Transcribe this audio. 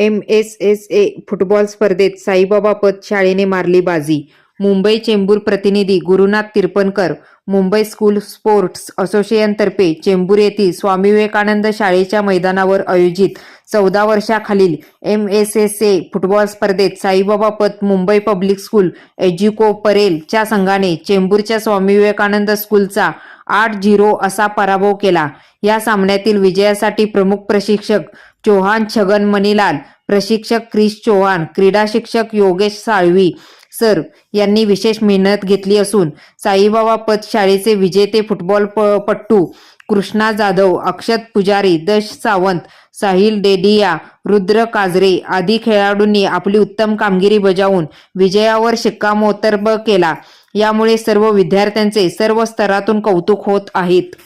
M S S A football स्पर्धेत साईबाबा पत शाळेने मारली बाजी. मुंबई चेंबूर प्रतिनिधी गुरुनाथ तिरपणकर मुंबई स्कूल स्पोर्ट्स असोसिएशनतर्फे चेंबूर येथील स्वामी विवेकानंद शाळेच्या मैदानावर आयोजित चौदा वर्षाखालील M S S A football स्पर्धेत साईबाबा पत मुंबई पब्लिक स्कूल एज्युको परेलच्या संघाने चेंबूरच्या स्वामी विवेकानंद स्कूलचा आठ झिरो असा पराभव केला. या सामन्यातील विजयासाठी प्रमुख प्रशिक्षक चौहान छगन मणिलाल प्रशिक्षक क्रिश चौहान क्रीडा शिक्षक योगेश साळवी सर यांनी विशेष मेहनत घेतली असून साईबाबा पद शाळेचे विजेते फुटबॉल प- पट्टू कृष्णा जाधव अक्षत पुजारी दश सावंत साहिल डेडिया रुद्र काजरे आदी खेळाडूंनी आपली उत्तम कामगिरी बजावून विजयावर शिक्कामोर्तब केला. यामुळे सर्व विद्यार्थ्यांचे सर्व स्तरातून कौतुक होत आहेत.